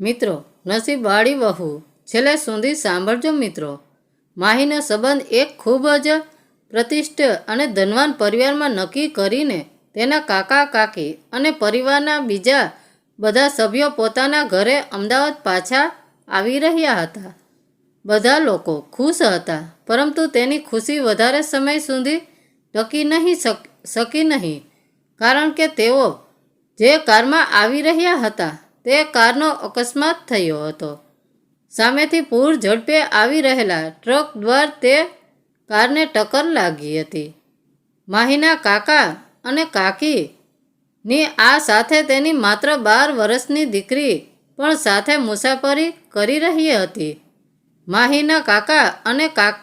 મિત્રો નસીબવાળી વહુ. છેલ્લે સુધી સાંભળજો મિત્રો. માહીનો સંબંધ એક ખૂબ જ પ્રતિષ્ઠ અને ધનવાન પરિવારમાં નક્કી કરીને તેના કાકા, કાકી અને પરિવારના બીજા બધા સભ્યો પોતાના ઘરે અમદાવાદ પાછા આવી રહ્યા હતા. બધા લોકો ખુશ હતા, પરંતુ તેની ખુશી વધારે સમય સુધી ટકી નહીં શકી નહીં. કારણ કે તેઓ જે કારમાં આવી રહ્યા હતા તે કારનો અકસ્માત થયો હતો. સામેથી પૂર ઝડપે આવી રહેલા ટ્રક દ્વાર તે કારને ટક્કર લાગી હતી. માહીના કાકા અને કાકી ની આ સાથે તેની માત્ર બાર વર્ષની દીકરી પણ સાથે મુસાફરી કરી રહી હતી. માહીના કાકા અને કાક,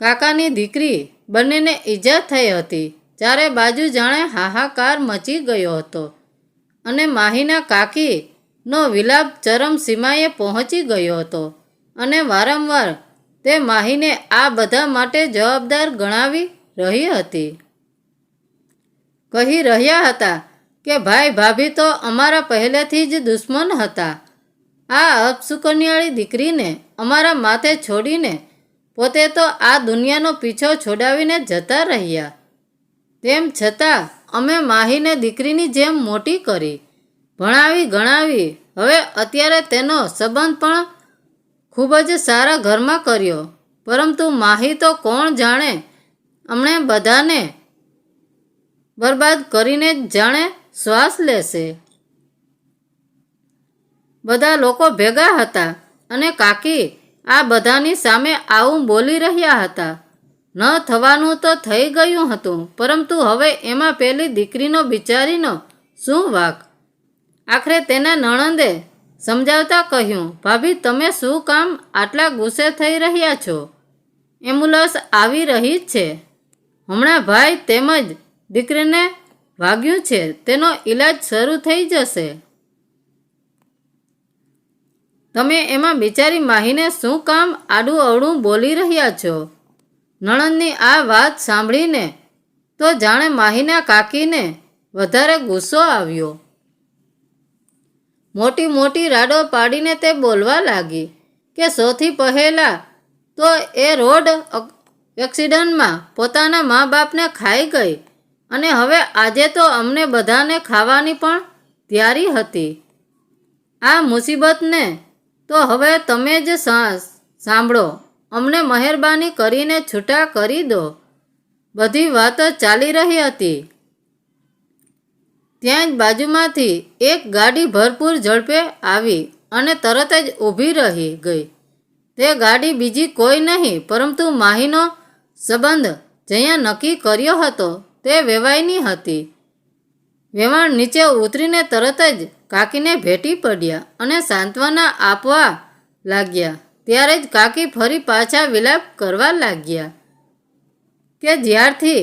કાકાની દીકરી બંનેને ઈજા થઈ હતી, ચારે બાજુ જાણે હાહાકાર મચી ગયો હતો. અને માહીના કાકીનો વિલાપ ચરમ સીમાએ પહોંચી ગયો હતો અને વારંવાર તે માહીને આ બધા માટે જવાબદાર ગણાવી રહી હતી. કહી રહ્યા હતા કે, ભાઈ, ભાભી તો અમારા પહેલેથી જ દુશ્મન હતા. આ અપસુકન્યાળી દીકરીને અમારા માથે છોડીને પોતે તો આ દુનિયાનો પીછો છોડાવીને જતા રહ્યા. તેમ છતાં અમે માહીને દીકરીની જેમ મોટી કરી. ભણાવી, ગણાવી. હવે અત્યારે તેનો સંબંધ પણ ખૂબ જ સારા ઘરમાં કર્યો. પરંતુ માહી તો કોણ જાણે? અમને બધાને બરબાદ કરીને જ જાણે શ્વાસ લેશે. બધા લોકો ભેગા હતા અને કાકી આ બધાની સામે આવું બોલી રહ્યા હતા. ન થવાનું તો થઈ ગયું હતું, પરંતુ હવે એમાં પેલી દીકરીનો બિચારીનો શું વાક? આખરે તેના નણંદે સમજાવતા કહ્યું, ભાભી, તમે શું કામ આટલા ગુસ્સે થઈ રહ્યા છો? એમ્બ્યુલન્સ આવી રહી જ છે. હમણાં ભાઈ તેમજ દીકરીને વાગ્યું છે, તેનો ઈલાજ શરૂ થઈ જશે. તમે એમાં બિચારી માહીને શું કામ આડું અવળું બોલી રહ્યા છો? નણંદની આ વાત સાંભળીને તો જાણે માહીના કાકીને વધારે ગુસ્સો આવ્યો. મોટી મોટી રાડો પાડીને તે બોલવા લાગી કે સૌથી પહેલા તો એ રોડ એક્સિડન્ટમાં પોતાના મા બાપને ખાઈ ગઈ અને હવે આજે તો અમને બધાને ખાવાની પણ તૈયારી હતી. આ મુસીબતને તો હવે તમે જ સાંભળો. અમને મહેરબાની કરીને છૂટા કરી દો. બધી વાતો ચાલી રહી હતી. ત્યાં જ બાજુમાંથી એક ગાડી ભરપૂર ઝડપે આવી અને તરત જ ઊભી રહી ગઈ. તે ગાડી બીજી કોઈ નહીં, પરંતુ માહીનો સંબંધ જ્યાં નક્કી કર્યો હતો તે વેવાઈની હતી. વેવાણ નીચે ઉતરીને તરત જ કાકીને ભેટી પડ્યા અને સાંત્વના આપવા લાગ્યા. ત્યારે જ કાકી ફરી પાછા વિલાપ કરવા લાગ્યા કે જ્યારથી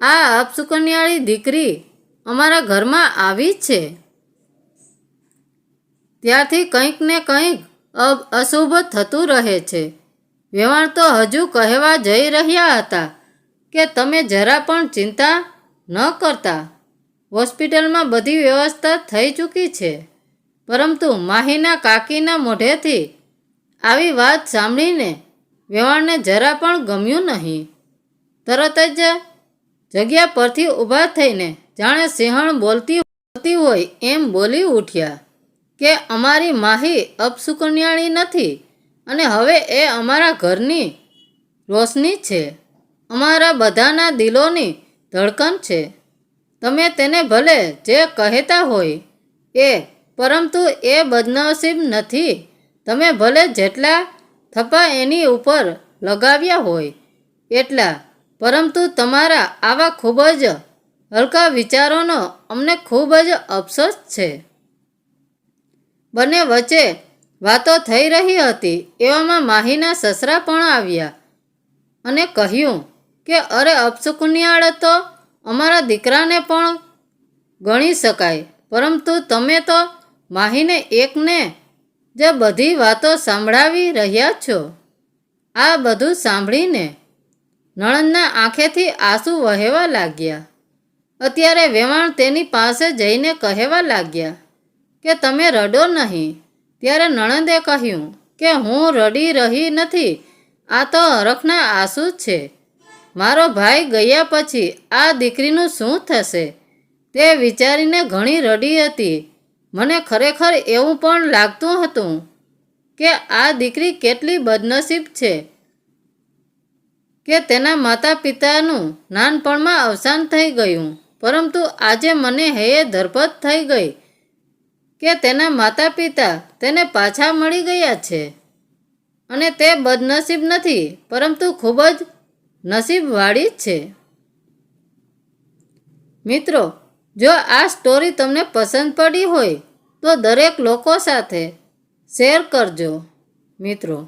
આ અપસુકન્યાળી દીકરી અમારા ઘરમાં આવી છે. ત્યારથી કંઈક ને કંઈક અશુભ થતું રહે છે. વ્યવહાર તો હજુ કહેવા જઈ રહ્યા હતા કે તમે જરા પણ ચિંતા ન કરતા. હોસ્પિટલમાં બધી વ્યવસ્થા થઈ ચૂકી છે. પરંતુ માહીના કાકીના મોઢેથી આવી વાત સાંભળીને વ્યવહારને જરા પણ ગમ્યું નહીં. તરત જ જગ્યા પરથી ઊભા થઈને જાણે સિંહણ બોલતી બોલતી હોય એમ બોલી ઉઠ્યા કે અમારી માહી અપસુકન્યાણી નથી અને હવે એ અમારા ઘરની રોશની છે. અમારા બધાના દિલોની ધડકન છે. તમે તેને ભલે જે કહેતા હોય એ, પરંતુ એ બદનસીબ નથી. તમે ભલે જેટલા થપ્પા એની ઉપર લગાવ્યા હોય, એટલા. પરંતુ તમારા આવા ખૂબ જ હલકા વિચારોનો અમને ખૂબ જ અફસોસ છે. બંને વચ્ચે વાતો થઈ રહી હતી એવામાં માહીના સસરા પણ આવ્યા અને કહ્યું કે, અરે, અપસુકન્યાળ તો અમારા દીકરાને પણ ગણી શકાય, પરંતુ તમે તો માહીને એકને જે બધી વાતો સંભળાવી રહ્યા છો. આ બધું સાંભળીને નણંદના આંખેથી આંસુ વહેવા લાગ્યા. અત્યારે વેવાણ તેની પાસે જઈને કહેવા લાગ્યા કે, તમે રડો નહીં. ત્યારે નણંદે કહ્યું કે, હું રડી રહી નથી. આ તો હરખના આંસુ છે. મારો ભાઈ ગયા પછી આ દીકરીનું શું થશે? તે વિચારીને ઘણી રડી હતી. મને ખરેખર એવું પણ લાગતું હતું કે આ દીકરી કેટલી બદનસીબ છે કે તેના માતા પિતાનું નાનપણમાં અવસાન થઈ ગયું. પરંતુ આજે મને હૈયે ધરપત થઈ ગઈ કે તેના માતા પિતા તેને પાછા મળી ગયા છે. અને તે બદનસીબ નથી, પરંતુ ખૂબ જ નસીબવાળી છે. મિત્રો જો આ સ્ટોરી તમને પસંદ પડી હોય તો દરેક લોકો સાથે શેર કરજો મિત્રો.